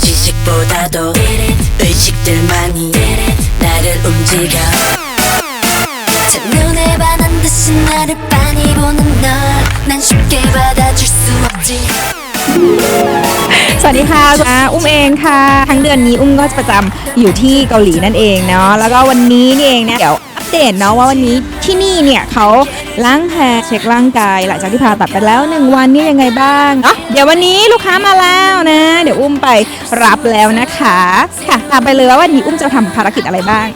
지식보다도 의식들만이 나를 움직여 วัสดีค่ะอ่าอุ้มเองค่ะ ทั้งเดือนนี้อุ้มก็ประจำอยู่ที่เกาหลีนั่นเองเนาะ แล้วก็วันนี้นี่เองเนี่ยเดี๋ยวอัปเดตเนาะว่าวันนี้ที่นี่เนี่ยเขาล้างแผลเช็คร่างกายหลังจากที่ผ่าตัดไปแล้วหนึ่งวันนี่ยังไงบ้างเนาะเดี๋ยววันนี้ลูกค้ามาแล้วนะ เดี๋ยวอุ้มไปรับแล้วนะคะ ค่ะตามไปเลยว่าวันนี้อุ้มจะทำภารกิจอะไรบ้าง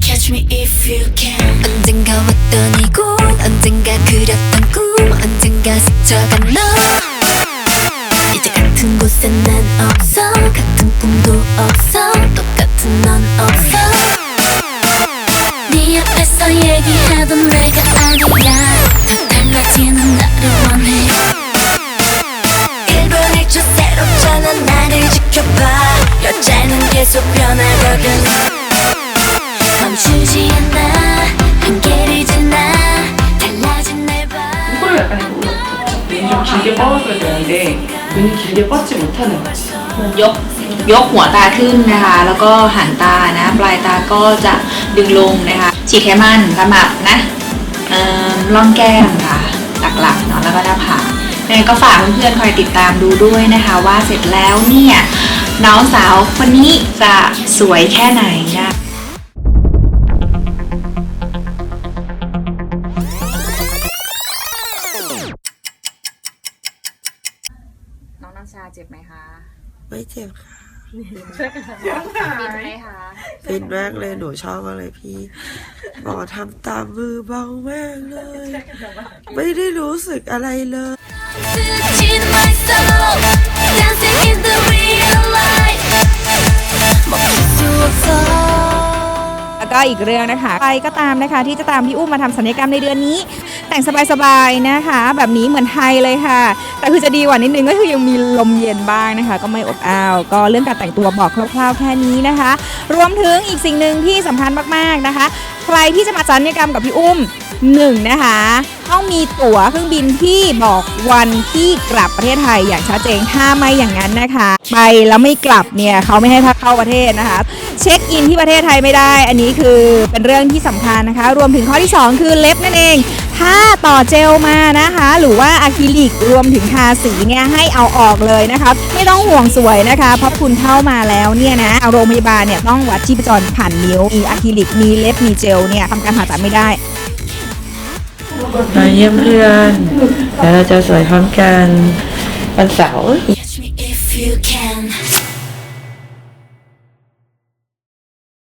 Catch me if you can. 언젠가 왔던. 이제 같은 곳에 난 없어, 같은 꿈도 없어, 똑같은 넌 없어. 네 앞에서 얘기하던 내가 아니야. 더 달라지는 나를 원해. 1분 1초 새롭잖아 나를 지켜봐. 여자는 계속 변하거든 멈추지 않아. 한계를 지나 달라진 날봐. 코를 약간 눈이 좀 길게 뻗어줘야 되는데 눈이 길게 뻗지 못하는 거지. ยกยกหัวตาขึ้นนะคะ แล้วก็หันตานะ ปลายตาก็จะดึงลงนะคะ ฉีดไขมันขมับนะเอ่อร่องแก้มค่ะหลักๆเนาะแล้วก็หน้าผากยังไงก็ฝากเพื่อนๆคอยติดตามดูด้วยนะคะ ว่าเสร็จแล้วเนี่ยน้องสาวคนนี้จะสวยแค่ไหนนะน้องน้ำชาเจ็บไหมคะ ไม่เจ็บค่ะบินไหมคะเป็นมากเลยหนูชอบมากเลยพี่หมอทำตามมือเบาแม่กเลย ไม่ได้รู้สึกอะไรเลย อีกเรื่องนะคะใครก็ตามนะคะ ที่จะตามพี่อุ้มมาทำศัลยกรรมในเดือนนี้ แต่งสบายๆนะคะ แบบนี้เหมือนไทยเลยค่ะ แต่คือจะดีกว่านิดนึงก็คือยังมีลมเย็นบ้างนะคะ ก็ไม่อบอ้าว ก็เรื่องการแต่งตัวบอกคร่าวๆแค่นี้นะคะ รวมถึงอีกสิ่งหนึ่งที่สำคัญมากๆนะคะใครที่จะมาศัลยกรรมกับพี่อุ้มหนึ่งนะคะ ต้องมีตั๋วเครื่องบินที่บอกวันที่กลับประเทศไทยอย่างชัดเจนถ้าไม่อย่างนั้นนะคะ ไปแล้วไม่กลับเนี่ยเขาไม่ให้พักเข้าประเทศนะคะ เช็คอินที่ประเทศไทยไม่ได้ อันนี้คือเป็นเรื่องที่สำคัญนะคะ รวมถึงข้อที่ 2 คือเล็บนั่นเอง ถ้าต่อเจลมานะคะ หรือว่าอะคริลิกรวมถึงทาสีเนี่ยให้เอาออกเลยนะคะไม่ต้องห่วงสวยนะคะ เพราะคุณเข้ามาแล้วเนี่ยนะโรงพยาบาลเนี่ยต้องวัดชีพจรผ่านนิ้วมีอะคริลิกมีเล็บมีเจลเนี่ยทำการผ่าตัดไม่ได้มาเยี่ยมเพื่อนแล้วเราจะสวยพร้อมกันวันเสาร์